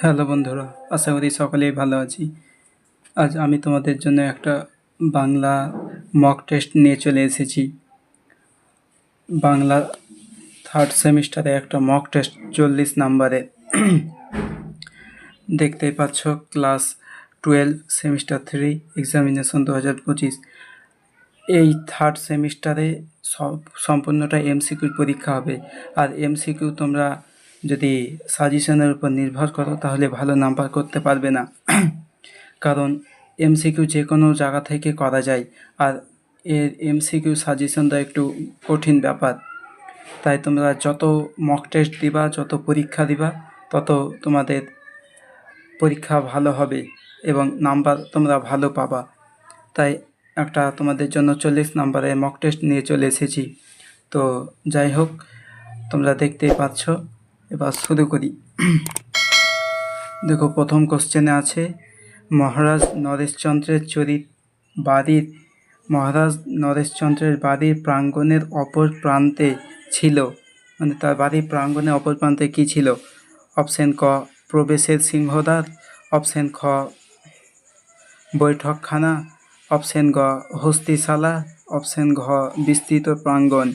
Hello বন্ধুরা, আশা করি সকলেই ভালো আছি। আজ আমি তোমাদের জন্য একটা বাংলা মক টেস্ট নিয়ে চলে এসেছি। বাংলা থার্ড সেমিস্টারে একটা মক টেস্ট চল্লিশ নাম্বারে। দেখতেই পাচ্ছ class twelve semester three examination দু হাজার পঁচিশ। এই থার্ড সেমিস্টারে সব সম্পূর্ণটা এমসিকিউর পরীক্ষা হবে। আর এমসিকিউ তোমরা যদি সাজেশনের উপর নির্ভর করো, তাহলে ভালো নাম্বার করতে পারবে না। কারণ এমসিকিউ যে কোনো জায়গা থেকে করা যায়, আর এর এমসিকিউ সাজেশনটা একটু কঠিন ব্যাপার। তাই তোমরা যত মক টেস্ট দিবা, যত পরীক্ষা দিবা, তত তোমাদের পরীক্ষা ভালো হবে এবং নাম্বার তোমরা ভালো পাবা। তাই একটা তোমাদের জন্য চল্লিশ নাম্বারে মক টেস্ট নিয়ে চলে এসেছি। তো যাই হোক, তোমরা দেখতেই পাচ্ছ এবার শুরু করি। দেখো, প্রথম কোশ্চেনে আছে, মহারাজ নরেশচন্দ্রের চরিত বাড়ির মহারাজ নরেশচন্দ্রের বাড়ির প্রাঙ্গণের অপর প্রান্তে ছিল। মানে তার বাড়ির প্রাঙ্গণের অপর প্রান্তে কী ছিল? অপশন ক, প্রবেশের সিংহদ্বার অপশন খ, বৈঠকখানা অপশন গ, হস্তিশালা অপশন ঘ, বিস্তৃত প্রাঙ্গণ।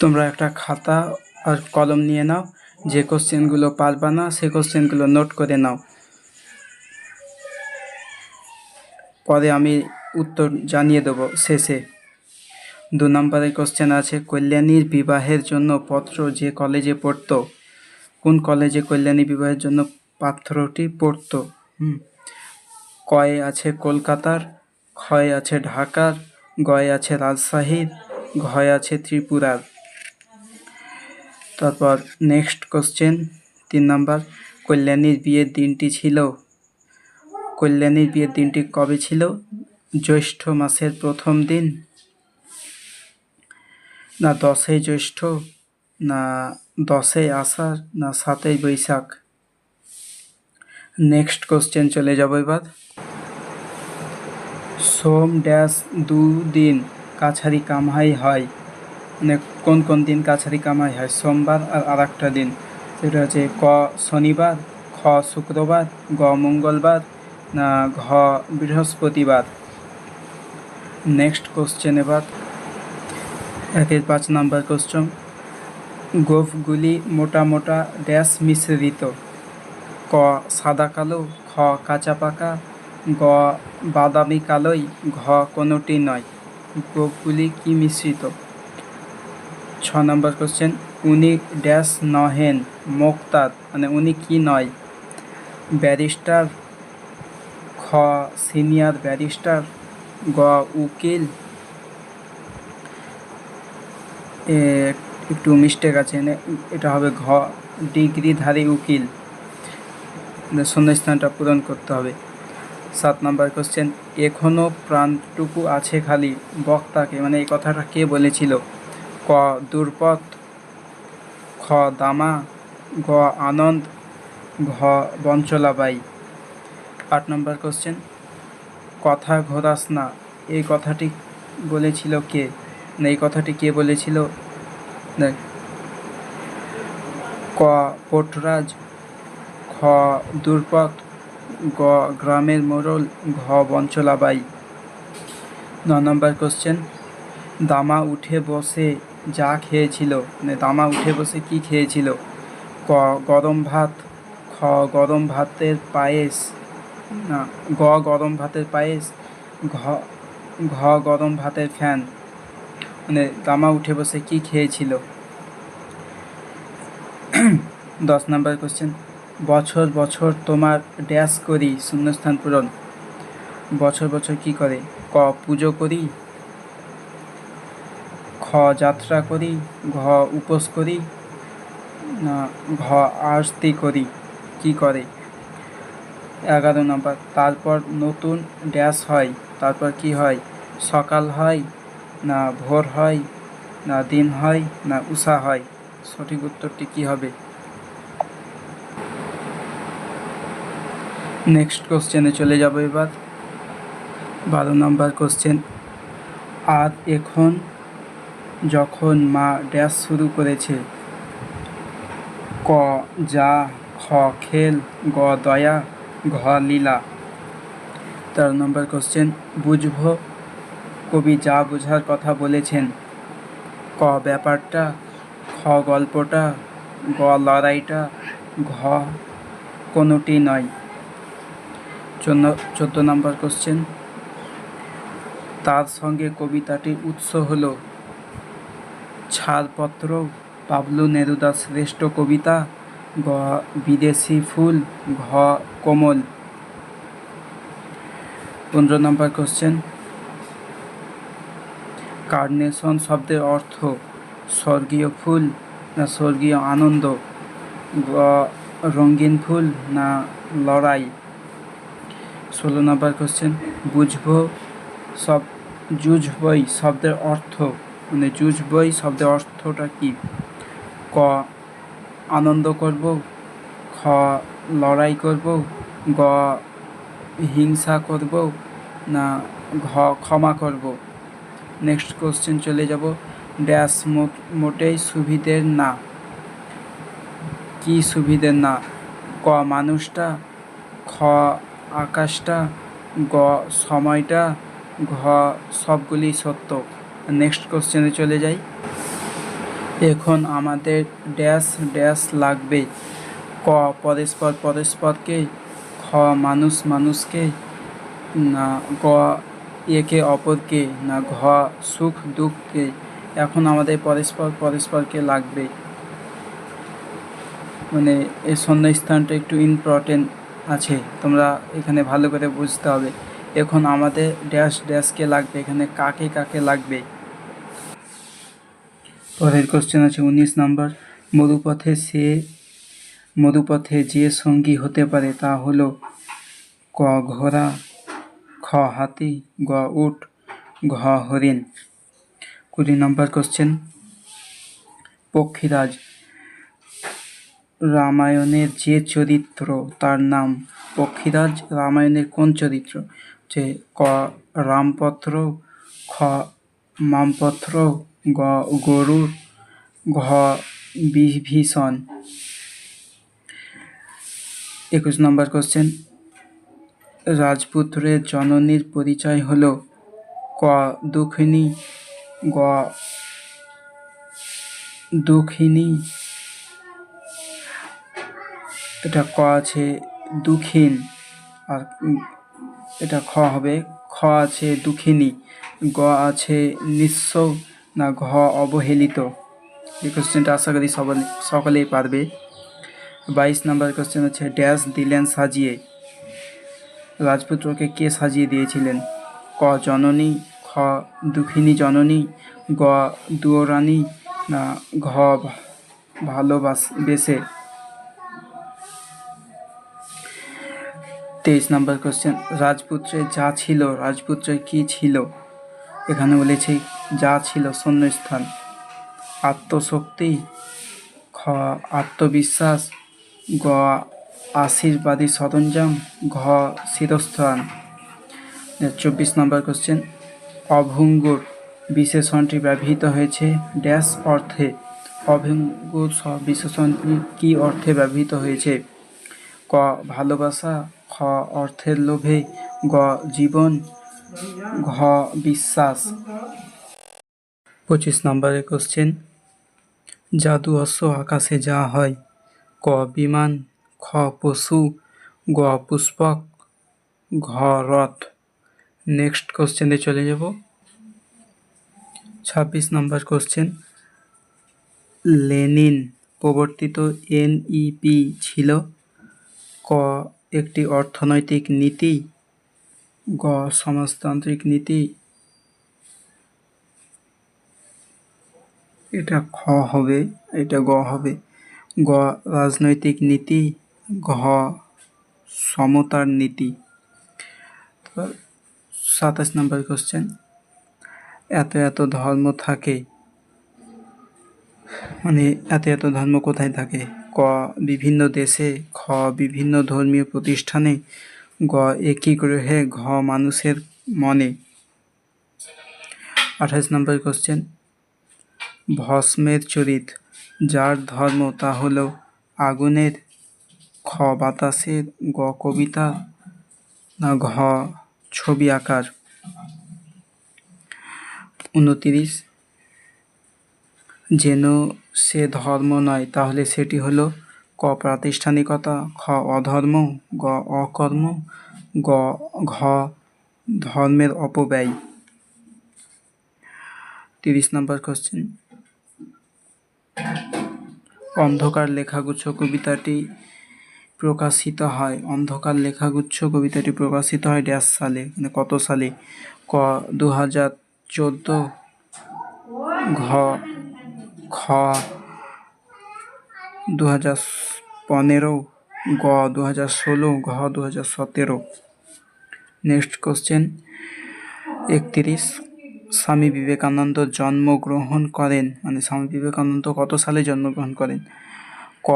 তোমরা একটা খাতা আর কলম নিয়ে নাও, যে কোশ্চেনগুলো পারবা না, সে কোশ্চেনগুলো নোট করে নাও। পরে আমি উত্তর জানিয়ে দেবো শেষে। দু নম্বরের কোশ্চেন আছে, কল্যাণীর বিবাহের জন্য পত্র যে কলেজে পড়তো? কোন কলেজে কল্যাণী বিবাহের জন্য পাত্রটি পড়তো? কয়ে আছে কলকাতার, ক্ষয় আছে ঢাকার, গয়ে আছে রাজশাহীর ঘয় আছে ত্রিপুরার। তারপর নেক্সট কোশ্চেন তিন নাম্বার, কল্যাণীর বিয়ের দিনটি ছিল। কল্যাণীর বিয়ের দিনটি কবে ছিল? জ্যৈষ্ঠ মাসের প্রথম দিন? না দশই জ্যৈষ্ঠ, না দশই আষাঢ়, না সাতই বৈশাখ? নেক্সট কোশ্চেন চলে যাব এবার। সোম ড্যাশ দু দিন। কাছারি কামাই হয়। মানে কোন কোন দিন কাছারি কামাই হয়? সোমবার আর আর একটা দিন। সেটা হচ্ছে ক শনিবার, খ শুক্রবার, গ মঙ্গলবার, না ঘ বৃহস্পতিবার। নেক্সট কোশ্চেন এবার। একের পাঁচ নাম্বার কোশ্চেন গোফগুলি মোটা মোটা, ড্যাশ মিশ্রিত। ক সাদা কালো, খ কাঁচা পাকা, গ বাদামি কালোই, ঘ কোনোটি নয়। গোপগুলি কি মিশ্রিত? ছ নম্বর কোশ্চেন উনি ড্যাশ নহেন মোক্তার মানে উনি কি নয়? ব্যারিস্টার খ, সিনিয়র ব্যারিস্টার গ, উকিল। একটু মিস্টেক আছে এটা হবে ঘ, ডিগ্রিধারী উকিল। শূন্যস্থানটা পূরণ করতে হবে। সাত নাম্বার কোশ্চেন এখনও প্রাণটুকু আছে খালি? বক্তাকে মানে এই কথাটা কে বলেছিল? ক দুর্পথ খ, দামা, গ, আনন্দ, ঘ, বঞ্চলাবাই। আট নম্বর কোশ্চেন কথা ঘোরাস না। এই কথাটি বলেছিল কে? না, এই কথাটি কে বলেছিল? ক, পোটরাজ, খ দুর্পথ গ, গ্রামের মোড়ল ঘ, বঞ্চলাবাই। ন নম্বর কোশ্চেন দামা উঠে বসে যা খেয়েছিল মানে দামা উঠে বসে কি খেয়েছিল? ক, গরম ভাত, খ, গরম ভাতের পায়েস, না, গ, গরম ভাতের পায়েস, ঘ ঘ, গরম ভাতের ফ্যান। মানে দামা উঠে বসে কি খেয়েছিল? দশ নম্বর কোশ্চেন বছর বছর তোমার ড্যাশ করি, শূন্যস্থান পূরণ। বছর বছর কি করে? ক, পুজো করি। খ, যাত্রা করি। ঘ, উপোস করি। ঘ, আরতি করি। কি করে? এগারো নম্বর, তারপর নতুন ড্যাশ হয়, তারপর কি হয়? সকাল হয়, না, ভোর হয়, না, দিন হয়, না, উষা হয়। সঠিক উত্তরটি কি হবে? নেক্সট কোশ্চেনে চলে যাব এবার। বারো নম্বর কোশ্চেন আর এখন যখন মা ড্যাশ শুরু করেছে, ক, যা, খ, খেল, গ, দয়া, ঘ, লীলা। তেরো নম্বর কোশ্চেন বুঝব? কবি যা বোঝার কথা বলেছেন। ক, ব্যাপারটা, খ, গল্পটা, গ, লড়াইটা, ঘ, কোনোটি নয়। চোদ্দ নম্বর কোশ্চেন তার সঙ্গে কবিতাটির উৎস হল ছাড়পত্র পাবলু নেরুদার শ্রেষ্ঠ কবিতা, গ, বিদেশি ফুল, ঘ, কোমল। পনেরো নম্বর কোশ্চেন কার্নেশন শব্দের অর্থ স্বর্গীয় ফুল না স্বর্গীয় আনন্দ? রঙিন ফুল না লড়াই? ষোলো নম্বর কোশ্চেন বুঝব সব জুজ বই শব্দের অর্থ। মানে জুজ বই শব্দের অর্থটা কি? ক, আনন্দ করব, খ, লড়াই করব, গ, হিংসা করব, না, ঘ, ক্ষমা করব। নেক্সট কোশ্চেন চলে যাব। ড্যাশ মোটেই সুবিধের না। কি সুবিধের না? ক, মানুষটা, খ আকাশটা, গ, সময়টা, ঘ, সবগুলি সত্য। নেক্সট কোশ্চেনে চলে যাই। এখন আমাদের ড্যাশ ড্যাশ লাগবে। ক পরস্পর পরস্পরকে খ, মানুষ, মানুষকে, না, গ, একে অপরকে, না, ঘ, সুখ, দুঃখকে। এখন আমাদের পরস্পর পরস্পরকে লাগবে। মানে এই শূন্যস্থানটা একটু ইম্পর্টেন্ট আছে, তোমরা এখানে ভালো করে বুঝতে হবে। এখন আমাদের ড্যাশ ড্যাশকে লাগবে, এখানে কাকে কাকে লাগবে? পরের কোশ্চেন আছে উনিশ নম্বর। মরুপথে সে, মরুপথে যে সঙ্গী হতে পারে তা হলো ক ঘোড়া, খ হাতি, গ উট, ঘ হরিণ। কুড়ি নম্বর কোশ্চেন পক্ষীরাজ রামায়ণের যে চরিত্র, তার নাম পক্ষীরাজ। রামায়ণের কোন চরিত্র? যে ক রামপত্র, খ মামপত্র, গ গরুর, ঘ বিভীষণ। একুশ নম্বর কোশ্চেন রাজপুত্রের জননীর পরিচয় হল ক দুঃখিনী, গ দুঃখিনী এটা ক আছে দুখিন, আর এটা খ হবে, খ আছে দুখিনী, গ আছে নিঃস্ব, না ঘ অবহেলিত। এই কোশ্চেনটা আশা করি সকলে সকলেই পারবে। বাইশ নম্বর কোশ্চেন হচ্ছে, ড্যাশ দিলেন সাজিয়ে। রাজপুত্রকে কে সাজিয়ে দিয়েছিলেন? ক জননী, খ দুঃখিনী জননী, গ দুয়োরানী, না ঘ ভালোবাস বেসে তেইশ নম্বর কোশ্চেন রাজপুত্রের যা ছিল রাজপুত্রের কি ছিল? এখানে বলেছে, যা ছিল শূন্যস্থান। আত্মশক্তি, খ, আত্মবিশ্বাস, গ, আশীর্বাদী সরঞ্জাম, ঘ শিরস্থান চব্বিশ নম্বর কোশ্চেন অভঙ্গুর বিশেষণটি ব্যবহৃত হয়েছে ড্যাশ অর্থে। অভঙ্গুর বিশেষণটি কী অর্থে ব্যবহৃত হয়েছে? ক, ভালোবাসা খ অর্থের লোভে গ জীবন, ঘ বিশ্বাস। পঁচিশ নম্বরের কোশ্চেন জাদু অশ্ব আকাশে যা হয়, ক বিমান, খ পশু, গ পুষ্পক, ঘ রথ। নেক্সট কোশ্চেনে চলে যাব। ছাব্বিশ নম্বর কোশ্চেন লেনিন প্রবর্তিত এনইপি ছিল, ক একটি অর্থনৈতিক নীতি, গ, সমাজতান্ত্রিক নীতি। এটা খ হবে, এটা গ হবে। গ, রাজনৈতিক নীতি, ঘ, সমতার নীতি। সাতাশ নম্বর কোশ্চেন এত এত ধর্ম থাকে মানে এত এত ধর্ম কোথায় থাকে? ক বিভিন্ন দেশে, খ বিভিন্ন ধর্মীয় প্রতিষ্ঠানে, গ একই গ্রহে, ঘ মানুষের মনে। আঠাশ নম্বর কোশ্চেন ভস্মের চরিত, যার ধর্ম তা হল আগুনের, খ বাতাসের, গ কবিতা, না ঘ ছবি আঁকার। উনতিরিশ, যেন সে ধর্ম নয়, তাহলে সেটি হলো ক প্রাতিষ্ঠানিকতা খ অধর্ম গ অকর্ম গ ঘ ধর্মের অপব্যয়। তিরিশ নম্বর কোশ্চেন অন্ধকার লেখাগুচ্ছ কবিতাটি প্রকাশিত হয়। অন্ধকার লেখাগুচ্ছ কবিতাটি প্রকাশিত হয় ড্যাশ সালে মানে কত সালে? ক দু হাজার চোদ্দ, ঘ খ দু হাজার পনেরো, গ দু হাজার ষোলো, ঘ দু হাজার সতেরো। নেক্সট কোশ্চেন একত্রিশ, স্বামী বিবেকানন্দ জন্মগ্রহণ করেন মানে স্বামী বিবেকানন্দ কত সালে জন্মগ্রহণ করেন? ক,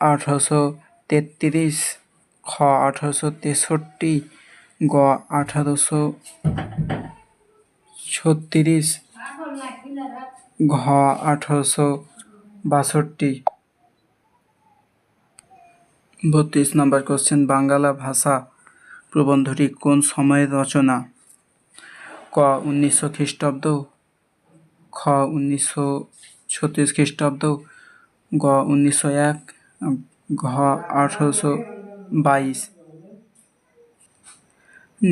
আঠারোশো তেত্রিশ, খ, আঠারোশো তেষট্টি, গ, আঠারোশো ছত্রিশ ঘ আঠারোশো বাষট্টি। বত্রিশ নম্বর কোশ্চেন বাংলা ভাষা প্রবন্ধটি কোন সময়ের রচনা? ক উনিশশো খ্রিস্টাব্দ, খ উনিশশো ছত্রিশ খ্রিস্টাব্দ, গ উনিশশো এক, ঘ আঠারোশো বাইশ।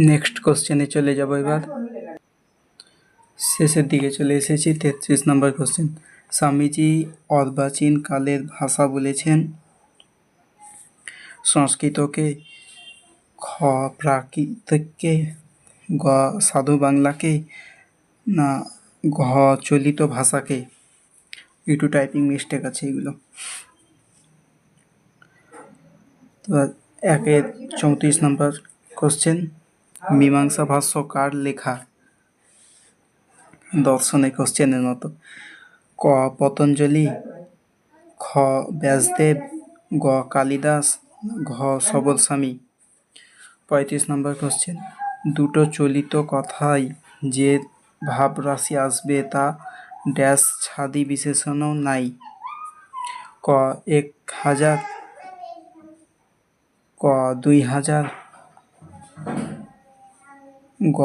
নেক্সট কোশ্চেনে চলে যাব এবার। শেষের দিকে চলে এসেছি তেত্রিশ নম্বর কোশ্চেন স্বামীজি অর্বাচীন কালের ভাষা বলেছেন, সংস্কৃতকে খ প্রাকৃতিককে গ সাধু বাংলাকে না ঘ চলিত ভাষাকে। একটু টাইপিং মিস্টেক আছে এগুলো। তো একের চৌত্রিশ নম্বর কোশ্চেন মীমাংসা ভাষ্য কার লেখা? দর্শনে কোশ্চেনের মতো। ক, পতঞ্জলি, খ, ব্যাসদেব, গ, কালিদাস, ঘ সবল স্বামী পঁয়ত্রিশ নম্বর কোশ্চেন। দুটো চলিত কথায় যে ভাব রাশি আসবে তা ড্যাশ ছাদি বিশেষণও নাই। ক, এক হাজার, ক, দুই হাজার, গ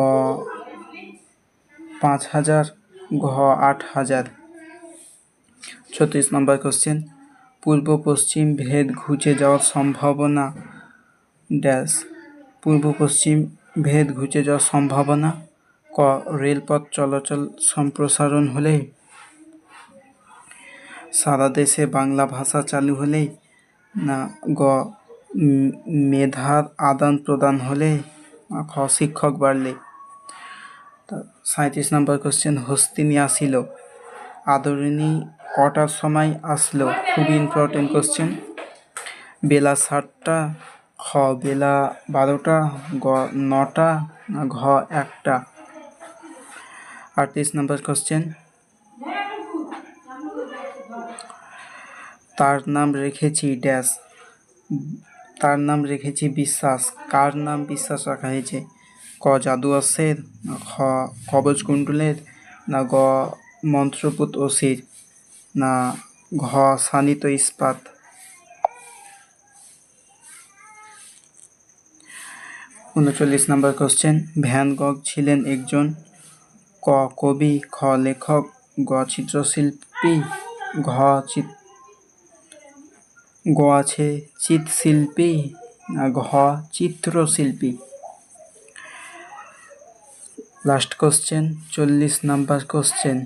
পাঁচ হাজার, ঘ আট হাজার। ছত্রিশ নম্বর কোশ্চেন পূর্ব পশ্চিম ভেদ ঘুচে যাওয়ার সম্ভাবনা ড্যাশ পূর্ব পশ্চিম ভেদ ঘুচে যাওয়ার সম্ভাবনা ক, রেলপথ চলাচল সম্প্রসারণ হলে সারা দেশে বাংলা ভাষা চালু হলে না গ মেধার আদান প্রদান হলে খ, শিক্ষক বাড়লে সাঁত্রিশ নম্বর কোশ্চেন হস্তিনী আসিল। আদরিণী কটার সময় আসলো? খুবই ইম্পর্টেন্ট কোশ্চেন বেলা সাতটা, খ, বেলা বারোটা, গ, নটা ঘ, একটা। আটত্রিশ নম্বর কোশ্চেন তার নাম রেখেছি ড্যাশ। তার নাম রেখেছি বিশ্বাস। কার নাম বিশ্বাস রাখা হয়েছে? ক জাদুয়াসের না খ কবচ কুণ্ডলের না গ মন্ত্রপুত অসির না ঘ সানিত ইস্পাত। উনচল্লিশ নম্বর কোশ্চেন ভ্যান গগ ছিলেন একজন ক কবি, খ লেখক, গ চিত্রশিল্পী, ঘ চিত, গ আছে চিত্রশিল্পী ঘ চিত্রশিল্পী। লাস্ট কোশ্চেন চল্লিশ নাম্বার কোশ্চেন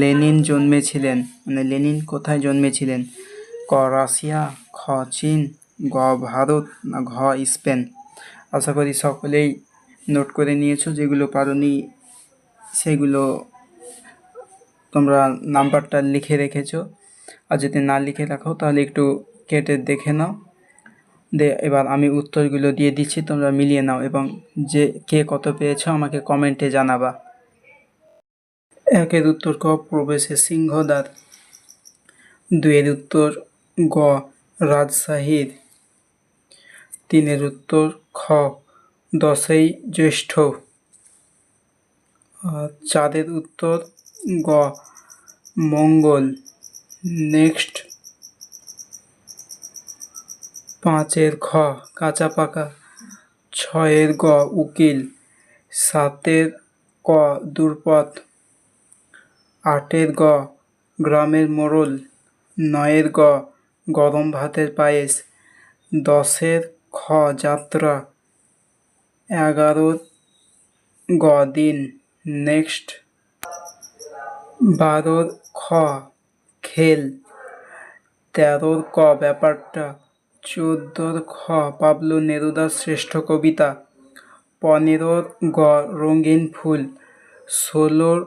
লেনিন জন্মেছিলেন মানে লেনিন কোথায় জন্মেছিলেন? ক, রাশিয়া, খ, চীন, গ, ভারত, না ঘ, স্পেন? আশা করি সকলেই নোট করে নিয়েছো যেগুলো পারোনি, সেগুলো তোমরা নাম্বারটা লিখে রেখেছো। আর যদি না লিখে রাখো, তাহলে একটু কেটে দেখে নাও। এবার আমি উত্তরগুলো দিয়ে দিচ্ছি, তোমরা মিলিয়ে নাও এবং যে কে কত পেয়েছ আমাকে কমেন্টে জানাবা। একের উত্তর ক, প্রবেশে সিংহদ্বার দুয়ের উত্তর গ রাজশাহীর তিনের উত্তর খ, দশই জ্যৈষ্ঠ। চারের উত্তর গ, মঙ্গল। নেক্সট পাঁচের খ কাঁচা পাকা। ছয়ের গ, উকিল। সাতের ক দূরপথ আটের গ, গ্রামের মোড়ল। নয়ের গ, গরম ভাতের পায়েস। দশের খ, যাত্রা। এগারোর গ, দিন। নেক্সট। বারোর খ, খেল। তেরোর ক, ব্যাপারটা। চোদ্দোর খ পাবলো নেরুদার শ্রেষ্ঠ কবিতা। পনেরোর গ, রঙিন ফুল। ষোলোর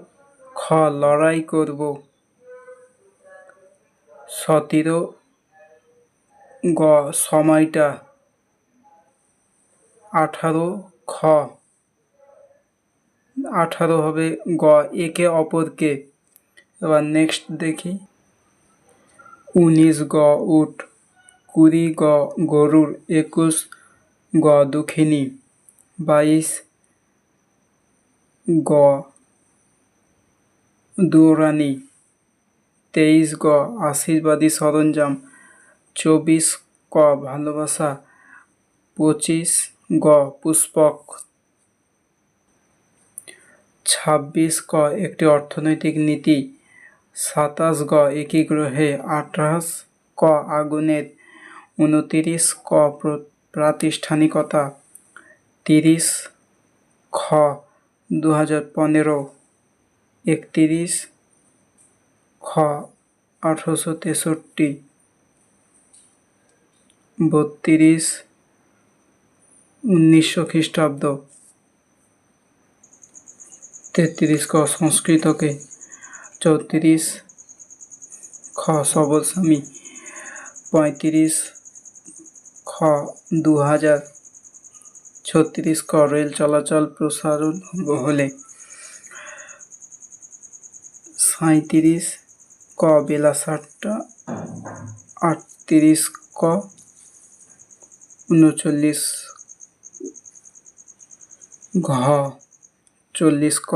খ, লড়াই করব। সতেরো গ, সময়টা। আঠারো খ, আঠারো হবে গ, একে অপরকে। এবার নেক্সট দেখি। উনিশ গ উট কুড়ি গ গরুর একুশ গ দুঃখিনী, বাইশ গ দৌড়ানি তেইশ গ আশীর্বাদী সরঞ্জাম, চব্বিশ ক ভালোবাসা, পঁচিশ গ পুষ্পক, ছাব্বিশ ক একটি অর্থনৈতিক নীতি, সাতাশ গ একই গ্রহে আঠাশ ক আগুনের উনতিরিশ ক প্র- প্রাতিষ্ঠানিকতা, তিরিশ খ দু হাজার পনেরো, একতিরিশ খ আঠারোশো তেষট্টি, বত্রিশ উনিশশো খ্রিস্টাব্দ, তেত্রিশ ক সংস্কৃতকে, চৌত্রিশ খ সবল স্বামী পঁয়ত্রিশ দু হাজার ছত্রিশ ক, রেল চলাচল প্রসারণ হলে সাঁত্রিশ ক বেলা সাতটা আটত্রিশ ক, উনচল্লিশ ঘ, চল্লিশ ক।